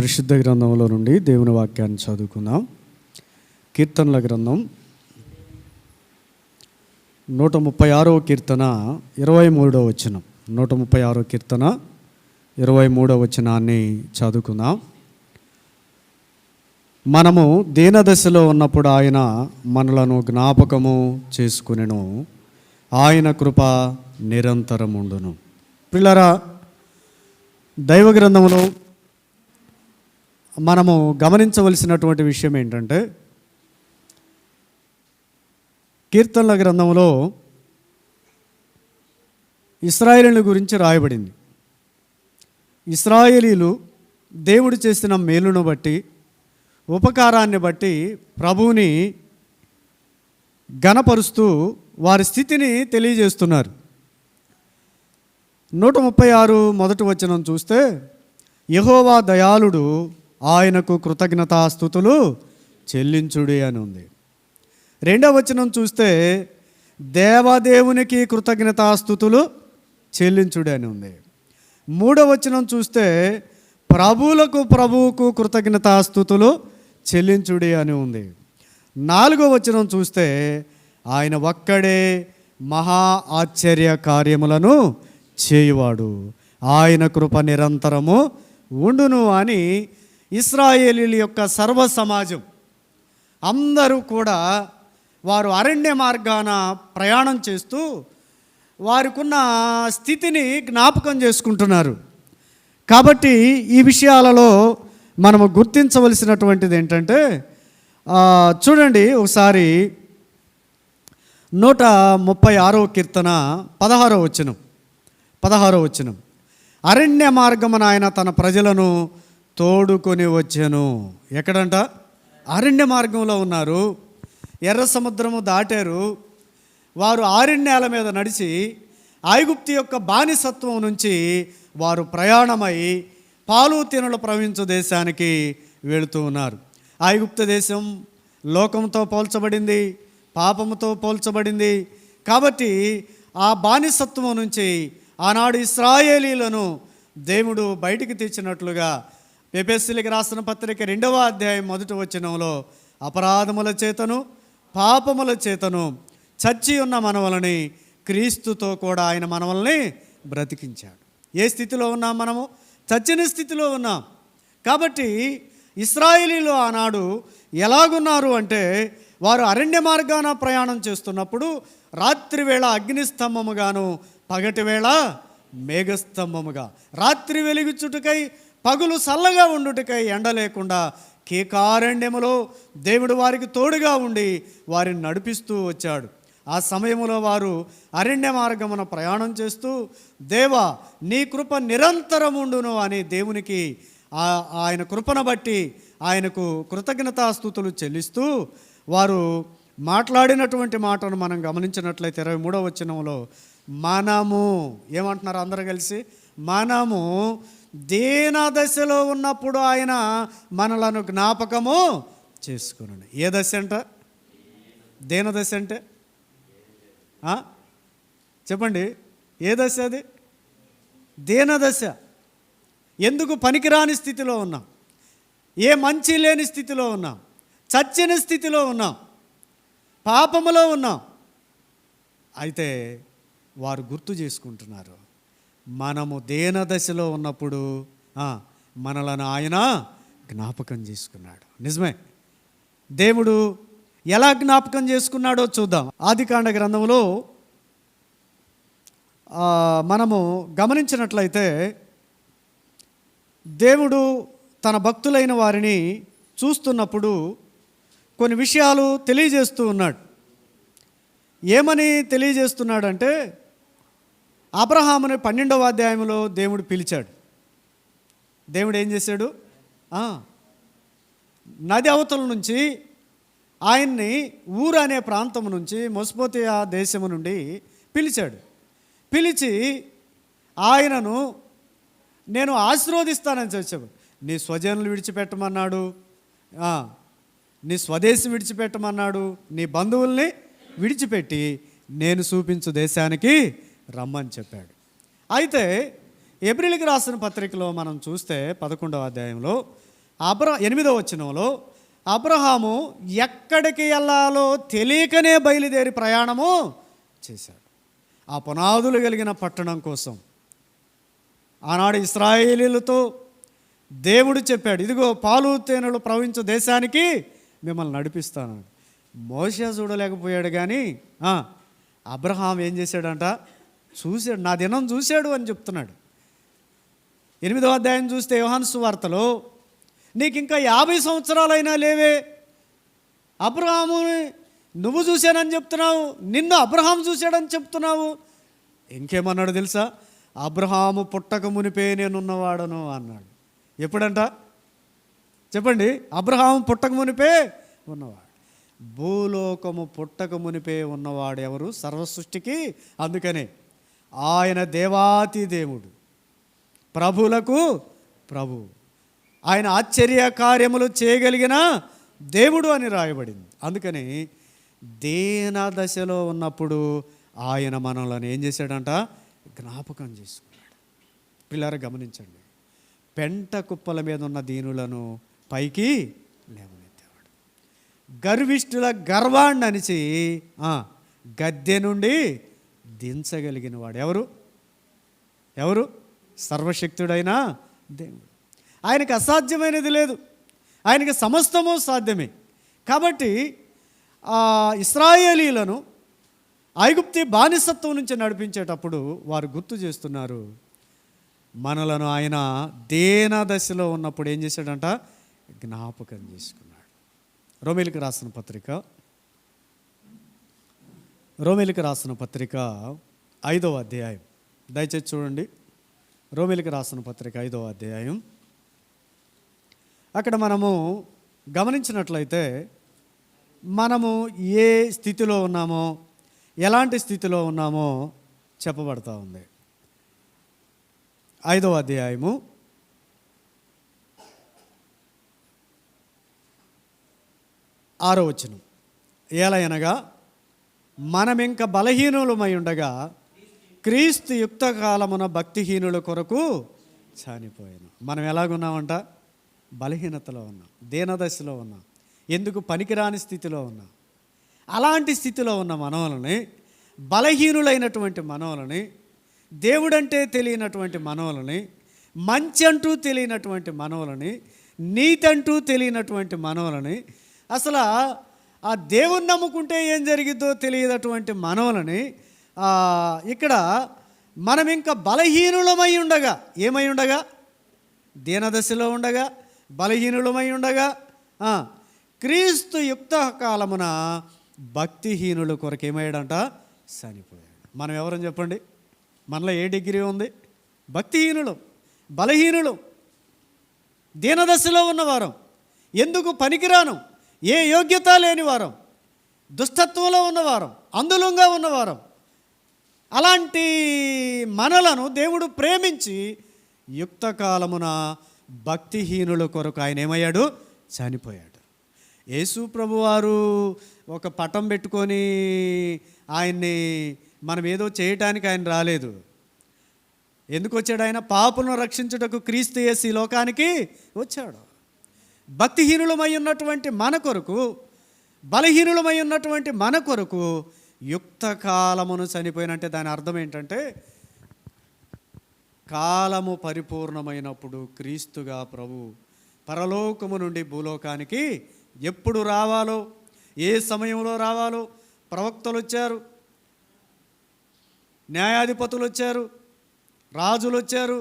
పరిశుద్ధ గ్రంథంలో నుండి దేవుని వాక్యాన్ని చదువుకుందాం. కీర్తనల గ్రంథం నూట ముప్పై ఆరో కీర్తన ఇరవై మూడో వచనం. నూట ముప్పై ఆరో కీర్తన ఇరవై మూడో వచనాన్ని చదువుకుందాం. మనము దీనదశలో ఉన్నప్పుడు ఆయన మనలను జ్ఞాపకము చేసుకునెను. ఆయన కృప నిరంతరం ఉండును పిల్లరా దైవ గ్రంథంలో మనము గమనించవలసినటువంటి విషయం ఏంటంటే కీర్తనల గ్రంథంలో ఇస్రాయేలీల గురించి రాయబడింది. ఇస్రాయేలీలు దేవుడు చేసిన మేలును బట్టి ఉపకారాన్ని బట్టి ప్రభువుని గణపరుస్తూ వారి స్థితిని తెలియజేస్తున్నారు. నూట ముప్పై ఆరు మొదటి వచనం చూస్తే యహోవా దయాళుడు ఆయనకు కృతజ్ఞతాస్థుతులు చెల్లించుడి అని ఉంది రెండవ వచనం చూస్తే దేవదేవునికి కృతజ్ఞతాస్థుతులు చెల్లించుడి అని ఉంది మూడవ వచనం చూస్తే ప్రభువులకు ప్రభువుకు కృతజ్ఞతాస్థుతులు చెల్లించుడి అని ఉంది నాలుగో వచనం చూస్తే ఆయన ఒక్కడే మహా ఆశ్చర్య కార్యములను చేయువాడు. ఆయన కృప నిరంతరము ఉండును అని ఇస్రాయేలీల యొక్క సర్వ సమాజం. అందరూ కూడా వారు అరణ్య మార్గాన ప్రయాణం చేస్తూ వారికున్న స్థితిని జ్ఞాపకం చేసుకుంటున్నారు. కాబట్టి ఈ విషయాలలో మనము గుర్తించవలసినటువంటిది ఏంటంటే చూడండి ఒకసారి నూట ముప్పై ఆరో కీర్తన పదహారో వచనం. పదహారో వచనం. అరణ్య మార్గమున ఆయన తన ప్రజలను తోడుకొని వచ్చాను. ఎక్కడంట? అరణ్య మార్గంలో ఉన్నారు. ఎర్ర సముద్రము దాటారు. వారు ఆరణ్యాల మీద నడిచి ఐగుప్తి యొక్క బానిసత్వం నుంచి వారు ప్రయాణమై పాలు తినులు ప్రవహించు దేశానికి వెళుతూ ఉన్నారు. ఐగుప్త దేశం లోకంతో పోల్చబడింది పాపముతో పోల్చబడింది. కాబట్టి ఆ బానిసత్వం నుంచి ఆనాడు ఇస్రాయేలీలను దేవుడు బయటికి తెచ్చినట్లుగా పెపెస్సిలికి రాసిన పత్రిక రెండవ అధ్యాయం మొదటి వచనంలో అపరాధముల చేతను పాపముల చేతను చచ్చి ఉన్న మనవలని క్రీస్తుతో కూడా ఆయన మనవల్ని బ్రతికించాడు. ఏ స్థితిలో ఉన్నాం మనము? చచ్చిన స్థితిలో ఉన్నాం. కాబట్టి ఇస్రాయేలీలు ఆనాడు ఎలాగున్నారు అంటే వారు అరణ్య మార్గాన ప్రయాణం చేస్తున్నప్పుడు రాత్రివేళ అగ్నిస్తంభముగాను పగటి వేళ మేఘస్తంభముగా రాత్రి వెలుగుచుటకై పగులు చల్లగా ఉండుటకై ఎండ లేకుండా కేకారణ్యములో దేవుడు వారికి తోడుగా ఉండి వారిని నడిపిస్తూ వచ్చాడు. ఆ సమయంలో వారు అరణ్య మార్గమున ప్రయాణం చేస్తూ దేవా నీ కృప నిరంతరం ఉండును అని దేవునికి ఆయన కృపను బట్టి ఆయనకు కృతజ్ఞతాస్థుతులు చెల్లిస్తూ వారు మాట్లాడినటువంటి మాటను మనం గమనించినట్లయితే ఇరవై మూడవ వచనంలో మనము ఏమంటున్నారు అందరూ కలిసి మనము దీన దశలో ఉన్నప్పుడు ఆయన మనలను జ్ఞాపకము చేసుకున్నాడు ఏ దశ అంట? దీన దశ అంటే? చెప్పండి. ఏ దశ అది? దీన దశ. ఎందుకు పనికిరాని స్థితిలో ఉన్నాం? ఏ మంచి లేని స్థితిలో ఉన్నాం? చచ్చిన స్థితిలో ఉన్నాం? పాపములో ఉన్నాం? అయితే వారు గుర్తు చేసుకుంటున్నారు. మనము దేన దశలో ఉన్నప్పుడు మనలను ఆయన జ్ఞాపకం చేసుకున్నాడు. నిజమే. దేవుడు ఎలా జ్ఞాపకం చేసుకున్నాడో చూద్దాం. ఆదికాండ గ్రంథంలో మనము గమనించినట్లయితే దేవుడు తన భక్తులైన వారిని చూస్తున్నప్పుడు కొన్ని విషయాలు తెలియజేస్తూ ఉన్నాడు. ఏమని తెలియజేస్తున్నాడంటే అబ్రహాముని పన్నెండవ అధ్యాయంలో దేవుడు పిలిచాడు. దేవుడు ఏం చేశాడు? నది అవతల నుంచి ఆయన్ని ఊరు అనే ప్రాంతం నుంచి మొస్పోతియా దేశము నుండి పిలిచాడు. పిలిచి ఆయనను నేను ఆశీర్వదిస్తానని చెప్పాడు నీ స్వజనులు విడిచిపెట్టమన్నాడు. నీ స్వదేశం విడిచిపెట్టమన్నాడు. నీ బంధువుల్ని విడిచిపెట్టి నేను చూపించు దేశానికి రమ్మని చెప్పాడు. అయితే ఏప్రిల్కి రాసిన పత్రికలో మనం చూస్తే పదకొండవ అధ్యాయంలో అబ్రహ ఎనిమిదో వచనంలో అబ్రహాము ఎక్కడికి వెళ్ళాలో తెలియకనే బయలుదేరి ప్రయాణము చేశాడు. ఆ పునాదులు కలిగిన పట్టణం కోసం ఆనాడు ఇస్రాయేలీలతో దేవుడు చెప్పాడు ఇదిగో పాలు తేనెలు ప్రవహించు దేశానికి మిమ్మల్ని నడిపిస్తాను. మోసే చూడలేకపోయాడు కానీ అబ్రహాం ఏం చేశాడంట? చూశాడు నా దినం చూశాడు అని చెప్తున్నాడు. ఎనిమిదో అధ్యాయం చూస్తే యోహాన్సు వార్తలో నీకు ఇంకా యాభై సంవత్సరాలైనా లేవే. అబ్రహాముని నువ్వు చూశానని చెప్తున్నావు నిన్ను అబ్రహాం చూశాడని చెప్తున్నావు. ఇంకేమన్నాడు తెలుసా? అబ్రహాము పుట్టక మునిపే నేనున్నవాడను అన్నాడు. ఎప్పుడంట? చెప్పండి. అబ్రహాము పుట్టక మునిపే ఉన్నవాడు. భూలోకము పుట్టక మునిపే ఉన్నవాడు ఎవరు సర్వసృష్టికి. అందుకనే ఆయన దేవాతి దేవుడు. ప్రభులకు ప్రభు. ఆయన ఆశ్చర్య కార్యములు చేయగలిగిన దేవుడు అని రాయబడింది. అందుకని దేన దశలో ఉన్నప్పుడు ఆయన మనల్ని ఏం చేశాడంట? జ్ఞాపకం చేసుకున్నాడు. పిల్లలు గమనించండి. పెంట కుప్పల మీద ఉన్న దీనులను పైకి లేవనెత్తేవాడు. గర్విష్ఠుల గర్వాన్ని అనిచి గద్దె నుండి దించగలిగిన వాడు ఎవరు? ఎవరు? సర్వశక్తుడైన దేవుడు. ఆయనకి అసాధ్యమైనది లేదు. ఆయనకి సమస్తము సాధ్యమే. కాబట్టి ఇస్రాయేలీలను ఐగుప్తి బానిసత్వం నుంచి నడిపించేటప్పుడు వారు గుర్తు చేస్తున్నారు. మనలను ఆయన దేన దశలో ఉన్నప్పుడు ఏం చేశాడంట? జ్ఞాపకం చేసుకున్నాడు. రోమిలికి రాసిన పత్రిక రోమిలికి రాసిన పత్రిక ఐదవ అధ్యాయం. దయచేసి చూడండి. రోమిలికి రాసిన పత్రిక ఐదవ అధ్యాయం. అక్కడ మనము గమనించినట్లయితే మనము ఏ స్థితిలో ఉన్నామో ఎలాంటి స్థితిలో ఉన్నామో చెప్పబడతా ఉంది. ఐదవ అధ్యాయము. ఆరో వచనం. ఏలయనగా మనం ఇంకా బలహీనులమై ఉండగా క్రీస్తు యుక్త కాలమున భక్తిహీనుల కొరకు చనిపోయాను. మనం ఎలాగున్నామంట? బలహీనతలో ఉన్నాం దీనదశలో ఉన్నాం ఎందుకు పనికిరాని స్థితిలో ఉన్నాం? అలాంటి స్థితిలో ఉన్న మనవలని బలహీనులైనటువంటి మనవలని దేవుడంటే తెలియనటువంటి మనవలని మంచి అంటూ తెలియనటువంటి మనవలని నీతంటూ తెలియనటువంటి మనవలని అసలు ఆ దేవుని నమ్ముకుంటే ఏం జరిగిద్దో తెలియదటువంటి మనవలని ఇక్కడ మనం ఇంకా బలహీనులమై ఉండగా ఏమై ఉండగా? దీనదశలో ఉండగా బలహీనులమై ఉండగా క్రీస్తు యుక్త కాలమున భక్తిహీనుల కొరకు ఏమయ్యాడంట? చనిపోయాడు. మనం ఎవరని చెప్పండి? మనలో ఏ డిగ్రీ ఉంది? భక్తిహీనులు బలహీనులు దీనదశలో ఉన్నవారం. ఎందుకు పనికిరాను? ఏ యోగ్యత లేని వారం దుష్టత్వంలో ఉన్నవారం అందులంగా ఉన్నవారం అలాంటి మనలను దేవుడు ప్రేమించి యుక్త కాలమున భక్తిహీనుల కొరకు ఆయన ఏమయ్యాడు? చనిపోయాడు. యేసు ప్రభువారు ఒక పటం పెట్టుకొని ఆయన్ని మనం ఏదో చేయటానికి ఆయన రాలేదు. ఎందుకు వచ్చాడు ఆయన? పాపులను రక్షించుటకు క్రీస్తు యేసు లోకానికి వచ్చాడు. భక్తిహీనులమై ఉన్నటువంటి మన కొరకు బలహీనులమై ఉన్నటువంటి మన కొరకు యుక్త కాలమును చనిపోయినంటే దాని అర్థం ఏంటంటే కాలము పరిపూర్ణమైనప్పుడు క్రీస్తుగా ప్రభు పరలోకము నుండి భూలోకానికి ఎప్పుడు రావాలో ఏ సమయంలో రావాలో ప్రవక్తలు వచ్చారు న్యాయాధిపతులు వచ్చారు రాజులు వచ్చారు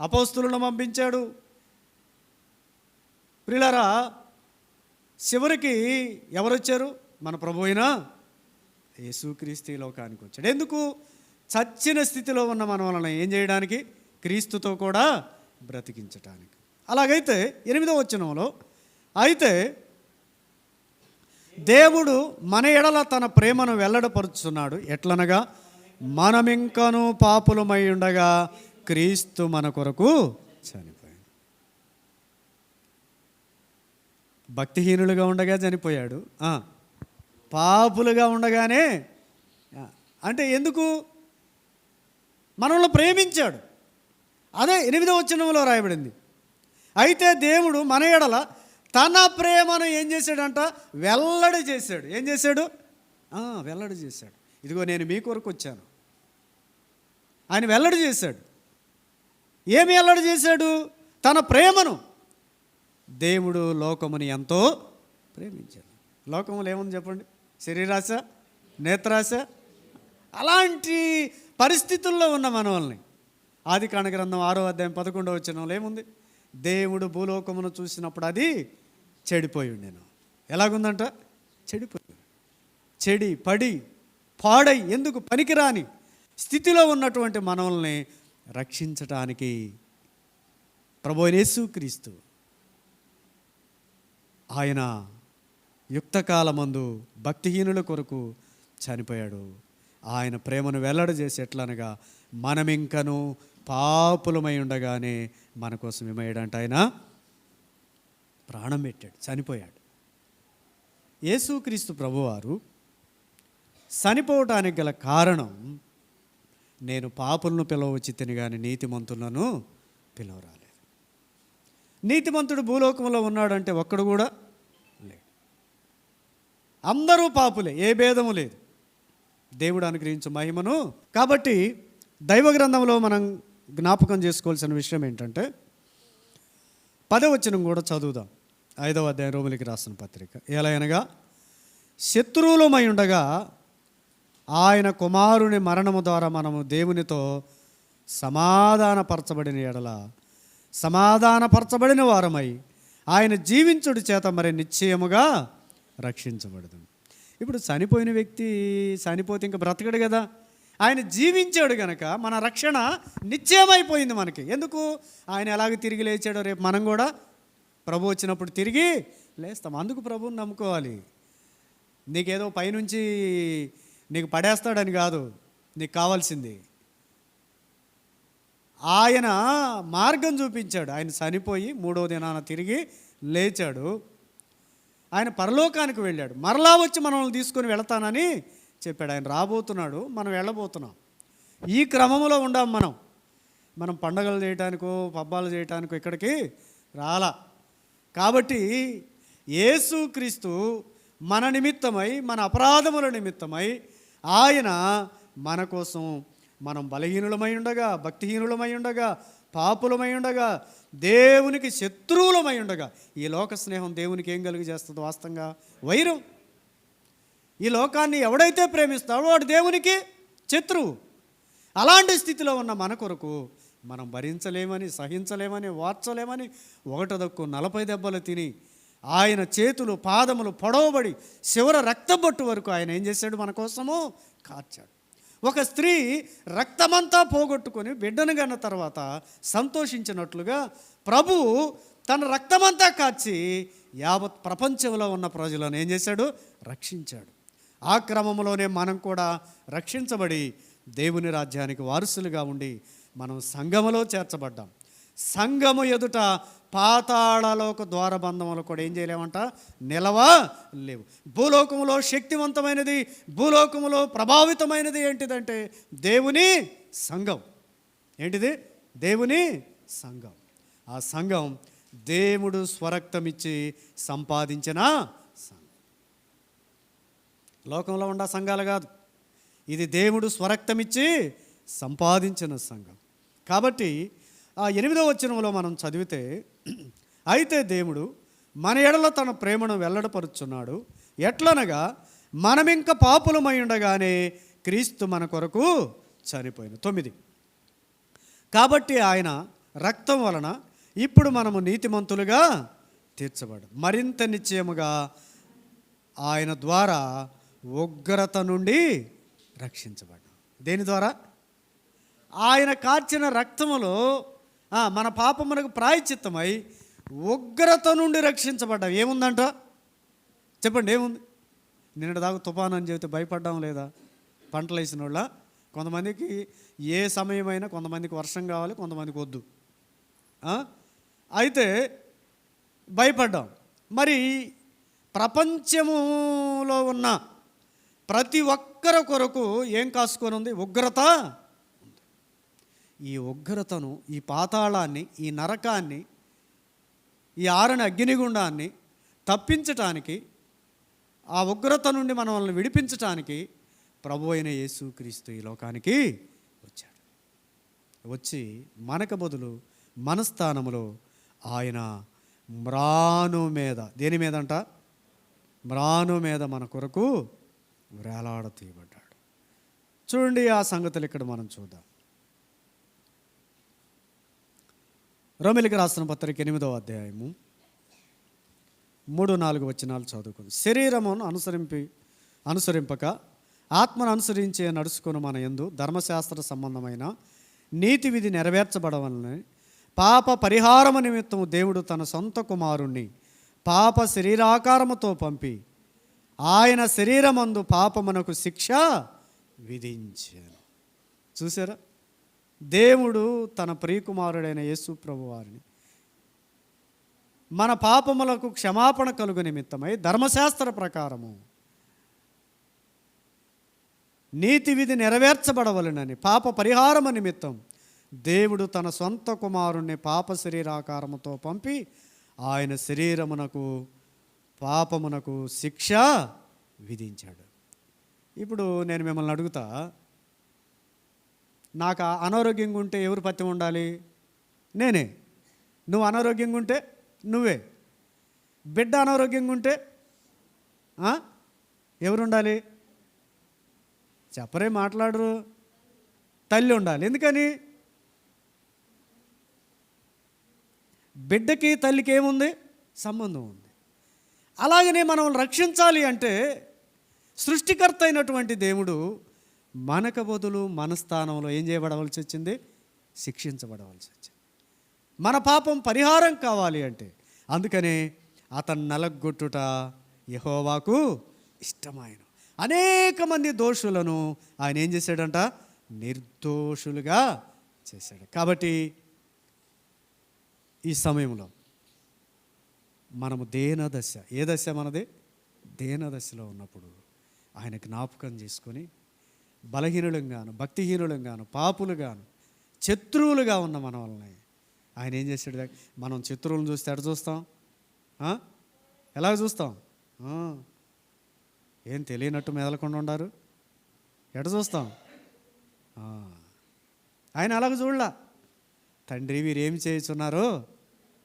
అపోస్తులను పంపించాడు ప్రిలరా చివరికి ఎవరు వచ్చారు మన ప్రభు అయినా యేసుక్రీస్తు ఈ లోకానికి వచ్చాడు. ఎందుకు? చచ్చిన స్థితిలో ఉన్న మన వలన ఏం చేయడానికి? క్రీస్తుతో కూడా బ్రతికించటానికి. అలాగైతే ఎనిమిదో వచనంలో అయితే దేవుడు మన ఎడల తన ప్రేమను వెల్లడపరుచున్నాడు. ఎట్లనగా? మనమింకను పాపులమై ఉండగా క్రీస్తు మన కొరకు చనిపోయాడు భక్తిహీనులుగా ఉండగా చనిపోయాడు. పాపులుగా ఉండగానే అంటే ఎందుకు? మనల్ని ప్రేమించాడు. అదే ఎనిమిదవ వచనంలో రాయబడింది. అయితే దేవుడు మన ఎడల తన ప్రేమను ఏం చేశాడంట? వెల్లడి చేశాడు. ఏం చేశాడు? వెల్లడి చేశాడు. ఇదిగో నేను మీ కొరకు వచ్చాను. ఆయన వెల్లడి చేశాడు. ఏమి వెల్లడి చేశాడు? తన ప్రేమను. దేవుడు లోకముని ఎంతో ప్రేమించాడు. లోకములు ఏముంది చెప్పండి? శరీరాశ నేత్రాశ? అలాంటి పరిస్థితుల్లో ఉన్న మనవల్ని. ఆది కాణ గ్రంథం ఆరో అధ్యాయం పదకొండవ వచ్చినంలో ఏముంది? దేవుడు భూలోకమును చూసినప్పుడు అది చెడిపోయి నేను ఎలాగుందంట? చెడిపోయి చెడి పడి పాడై ఎందుకు పనికిరాని స్థితిలో ఉన్నటువంటి మనల్ని రక్షించటానికి ప్రభు యేసుక్రీస్తు ఆయన యుక్తకాలమందు భక్తిహీనుల కొరకు చనిపోయాడు. ఆయన ప్రేమను వెల్లడి చేసి ఎట్లనగా మనమింకను పాపులమై ఉండగానే మన కోసం ఏమయ్యాడంట ఆయన. ప్రాణం పెట్టాడు చనిపోయాడు. యేసుక్రీస్తు ప్రభువారు చనిపోవటానికి గల కారణం నేను పాపులను పిలవచ్చి తిని కానీ నీతిమంతులను పిలవరాలేదు. నీతిమంతుడు భూలోకంలో ఉన్నాడంటే ఒక్కడు కూడా అందరూ పాపులే ఏ భేదము లేదు. దేవుడు అనుగ్రహించు మహిమను. కాబట్టి దైవ గ్రంథంలో మనం జ్ఞాపకం చేసుకోవాల్సిన విషయం ఏంటంటే పదవచనం కూడా చదువుదాం. ఐదవ అధ్యాయం రోమిలికి రాసిన పత్రిక. ఎలా అనగా శత్రువులమై ఉండగా ఆయన కుమారుని మరణము ద్వారా మనము దేవునితో సమాధానపరచబడిన ఎడల సమాధానపరచబడిన వారమై ఆయన జీవించుడి చేత మరి నిశ్చయముగా రక్షించబడదు ఇప్పుడు చనిపోయిన వ్యక్తి చనిపోతే ఇంకా బ్రతకడు కదా. ఆయన జీవించాడు గనక మన రక్షణ నిశ్చయమైపోయింది మనకి. ఎందుకు? ఆయన ఎలాగ తిరిగి లేచాడో రేపు మనం కూడా ప్రభు వచ్చినప్పుడు తిరిగి లేస్తాం. అందుకు ప్రభువుని నమ్ముకోవాలి. నీకేదో పైనుంచి నీకు పడేస్తాడని కాదు. నీకు కావాల్సింది. ఆయన మార్గం చూపించాడు. ఆయన చనిపోయి మూడో దినాన తిరిగి లేచాడు. ఆయన పరలోకానికి వెళ్ళాడు. మరలా వచ్చి మనల్ని తీసుకొని వెళతానని చెప్పాడు. ఆయన రాబోతున్నాడు. మనం వెళ్ళబోతున్నాం. ఈ క్రమంలో ఉండాం మనం. మనం పండగలు చేయటానికో పబ్బాలు చేయటానికో ఇక్కడికి రాలా. కాబట్టి యేసుక్రీస్తు మన నిమిత్తమై మన అపరాధముల నిమిత్తమై ఆయన మన కోసం మనం బలహీనులమై ఉండగా భక్తిహీనులమై ఉండగా పాపులమై ఉండగా దేవునికి శత్రువులమై ఉండగా ఈ లోక స్నేహం దేవునికి ఏం కలిగి చేస్తుంది వాస్తవంగా? వైరం. ఈ లోకాన్ని ఎవడైతే ప్రేమిస్తాడో వాడు దేవునికి శత్రువు. అలాంటి స్థితిలో ఉన్న మన కొరకు మనం భరించలేమని సహించలేమని వార్చలేమని ఒకటదక్కు నలభై దెబ్బలు తిని ఆయన చేతులు పాదములు పొడవబడి శివర రక్తబొట్టు వరకు ఆయన ఏం చేశాడు మన కోసము కార్చాడు. ఒక స్త్రీ రక్తమంతా పోగొట్టుకొని బిడ్డను కన్న తర్వాత సంతోషించినట్లుగా ప్రభు తన రక్తమంతా కాచి యావత్ ప్రపంచంలో ఉన్న ప్రజలను ఏం చేశాడు? రక్షించాడు. ఆ క్రమంలోనే మనం కూడా రక్షించబడి దేవుని రాజ్యానికి వారసులుగా ఉండి మనం సంఘములో చేర్చబడ్డాం. సంఘము ఎదుట పాతాళలోక ద్వారబంధములు కూడా ఏం చేయలేమంట నిలవ లేవు. భూలోకములో శక్తివంతమైనది భూలోకములో ప్రభావితమైనది ఏంటిదంటే దేవుని సంఘం. ఏంటిది? దేవుని సంఘం. ఆ సంఘం దేవుడు స్వరక్తమిచ్చి సంపాదించిన సంఘం. లోకంలో ఉండ సంఘాలు కాదు. ఇది దేవుడు స్వరక్తమిచ్చి సంపాదించిన సంఘం. కాబట్టి ఆ ఎనిమిదవ వచనంలో మనం చదివితే అయితే దేవుడు మన ఎడల తన ప్రేమను వెల్లడపరుచున్నాడు. ఎట్లనగా మనమింక పాపులమై ఉండగానే క్రీస్తు మన కొరకు చనిపోయిన. తొమ్మిది. కాబట్టి ఆయన రక్తం వలన ఇప్పుడు మనము నీతిమంతులుగా తీర్చబడు మరింత నిశ్చయముగా ఆయన ద్వారా ఉగ్రత నుండి రక్షించబడ్డాం. దేని ద్వారా? ఆయన కార్చిన రక్తములో మన పాపమునకు ప్రాయచిత్తమై ఉగ్రత నుండి రక్షించబడ్డాం ఏముందంట? చెప్పండి ఏముంది? నిన్నటి దాకా తుఫాను అని చెబితే భయపడ్డాం లేదా? పంటలు వేసిన వాళ్ళ కొంతమందికి ఏ సమయమైనా కొంతమందికి వర్షం కావాలి కొంతమందికి వద్దు. అయితే భయపడ్డాం. మరి ప్రపంచములో ఉన్న ప్రతి ఒక్కరి కొరకు ఏం కాసుకొని ఉంది? ఉగ్రత ఈ ఉగ్రతను ఈ పాతాళాన్ని ఈ నరకాన్ని ఈ ఆరని అగ్నిగుండాన్ని తప్పించటానికి ఆ ఉగ్రత నుండి మనల్ని విడిపించటానికి ప్రభు అయిన యేసుక్రీస్తు ఈ లోకానికి వచ్చాడు. వచ్చి మనకు బదులు మన స్థానంలో ఆయన మ్రాను మీద దేని మీదంట? మ్రాను మీద మన కొరకు వేలాడ తీయబడ్డాడు చూడండి ఆ సంగతులు ఇక్కడ మనం చూద్దాం. రోమిలికి రాసిన పత్రిక ఎనిమిదవ అధ్యాయము మూడు నాలుగు వచనాలు చదువుకుంది. శరీరమును అనుసరింపి అనుసరింపక ఆత్మను అనుసరించే నడుచుకుని మన ఎందు ధర్మశాస్త్ర సంబంధమైన నీతి విధి నెరవేర్చబడవలని పాప పరిహారము నిమిత్తము దేవుడు తన సొంత కుమారుణ్ణి పాప శరీరాకారముతో పంపి ఆయన శరీరమందు పాపమునకు శిక్ష విధించాను. చూసారా? దేవుడు తన ప్రియకుమారుడైన యేసు ప్రభు వారిని మన పాపములకు క్షమాపణ కలుగు నిమిత్తమై ధర్మశాస్త్ర ప్రకారము నీతి విధి నెరవేర్చబడవలనని పాప పరిహారము నిమిత్తం దేవుడు తన సొంత కుమారుణ్ణి పాప శరీరాకారముతో పంపి ఆయన శరీరమునకు పాపమునకు శిక్ష విధించాడు. ఇప్పుడు నేను మిమ్మల్ని అడుగుతా నాకు ఆ అనారోగ్యంగా ఉంటే ఎవరు పత్యం ఉండాలి? నేనే. నువ్వు అనారోగ్యంగా ఉంటే నువ్వే. బిడ్డ అనారోగ్యంగా ఉంటే ఎవరు ఉండాలి చెప్పరే మాట్లాడరు. తల్లి ఉండాలి. ఎందుకని? బిడ్డకి తల్లికి ఏముంది? సంబంధం ఉంది. అలాగనే మనం రక్షించాలి అంటే సృష్టికర్త అయినటువంటి దేవుడు మనకు బదులు మన స్థానంలో ఏం చేయబడవలసి వచ్చింది? శిక్షించబడవలసి వచ్చింది. మన పాపం పరిహారం కావాలి అంటే అందుకనే అతను నలగొట్టుట యహోవాకు ఇష్టమైన. అనేక మంది దోషులను ఆయన ఏం చేశాడంట? నిర్దోషులుగా చేశాడు. కాబట్టి ఈ సమయంలో మనము దేనదశ ఏ దశ మనది? దేనదశలో ఉన్నప్పుడు ఆయన జ్ఞాపకం చేసుకొని బలహీనులంగాను భక్తిహీనులంగాను పాపులుగాను శత్రువులుగా ఉన్న మన వలన ఆయన ఏం చేశాడు మనం శత్రువులను చూస్తే ఎట చూస్తాం? ఎలా చూస్తాం? ఏం తెలియనట్టు మెదలకుండా ఉండారు? ఎట చూస్తాం? ఆయన అలాగ చూడలా. తండ్రి వీరు ఏమి చేయుచున్నారో?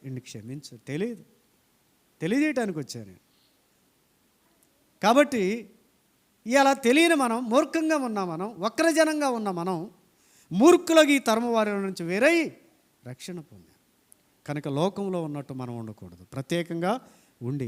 ఇండి క్షమించు. తెలియదు తెలియజేయటానికి వచ్చాను కాబట్టి ఇలా తెలియని మనం మూర్ఖంగా ఉన్న మనం వక్రజనంగా ఉన్న మనం మూర్ఖులకి ఈ తరము వారి నుంచి వేరై రక్షణ పొందాం. కనుక లోకంలో ఉన్నట్టు మనం ఉండకూడదు. ప్రత్యేకంగా ఉండి